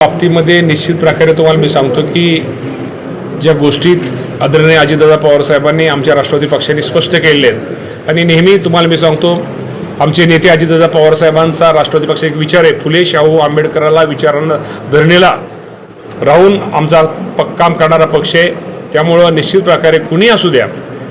बाबतीमध्ये निश्चित प्रकारे तुम्हाला मी सांगतो की ज्या गोष्टीत आदरणीय अजितदादा पवारसाहेबांनी आमच्या राष्ट्रवादी पक्षाने स्पष्ट केलेले आहेत आणि नेहमी तुम्हाला मी सांगतो आमचे नेते अजितदादा पवारसाहेबांचा राष्ट्रवादी पक्ष एक विचार आहे. फुले शाहू आंबेडकराला विचारांना धरणीला राहून आमचा प काम करणारा पक्ष आहे. त्यामुळं निश्चित प्रकारे कुणी असू द्या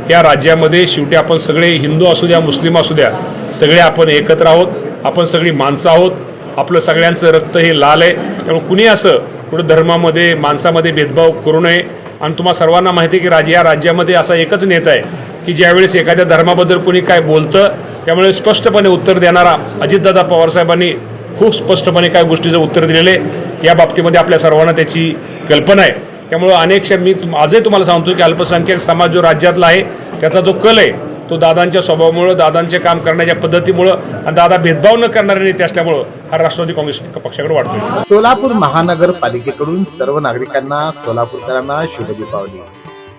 या राज्यामध्ये शेवटी आपण सगळे हिंदू असू द्या मुस्लिम असू द्या सगळे आपण एकत्र आहोत आपण सगळी माणसं आहोत आपलं सगळ्यांचं रक्त हे लाल आहे. त्यामुळे कुणी असं कुठं धर्मामध्ये माणसामध्ये भेदभाव करू नये. आणि तुम्हा सर्वांना माहिती आहे की राज या राज्यामध्ये असा एकच नेता आहे की ज्यावेळेस एखाद्या धर्माबद्दल कुणी काय बोलतं त्यामुळे स्पष्टपणे उत्तर देणारा अजितदादा पवारसाहेबांनी खूप स्पष्टपणे काय गोष्टीचं उत्तर दिलेलं आहे. या बाबतीमध्ये आपल्या सर्वांना त्याची कल्पना आहे. त्यामुळं अनेकशा मी आजही तुम्हाला सांगतो की अल्पसंख्याक समाज जो राज्यातला आहे त्याचा जो कल आहे तो दादांच्या स्वभावामुळं दादांचे काम करण्याच्या पद्धतीमुळं आणि दादा भेदभाव न करणारे नेते असल्यामुळं हा राष्ट्रवादी काँग्रेस पक्षाकडे वाढतोय. सोलापूर महानगरपालिकेकडून सर्व नागरिकांना सोलापूरकरांना शुभ दीपावली.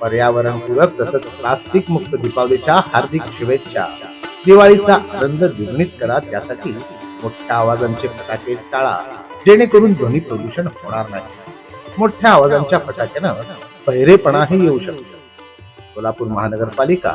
पर्यावरणपूरक तसंच प्लास्टिक मुक्त दीपावलीच्या हार्दिक शुभेच्छा. दिवाळीचा आनंद द्विगुणित करा त्यासाठी मोठ्या आवाजांचे फटाके टाळा. जेणेकरून ध्वनी प्रदूषण होणार नाही. मोठ्या आवाजांच्या फटाक्यानं बहिरेपणाही येऊ शकतो. सोलापूर महानगरपालिका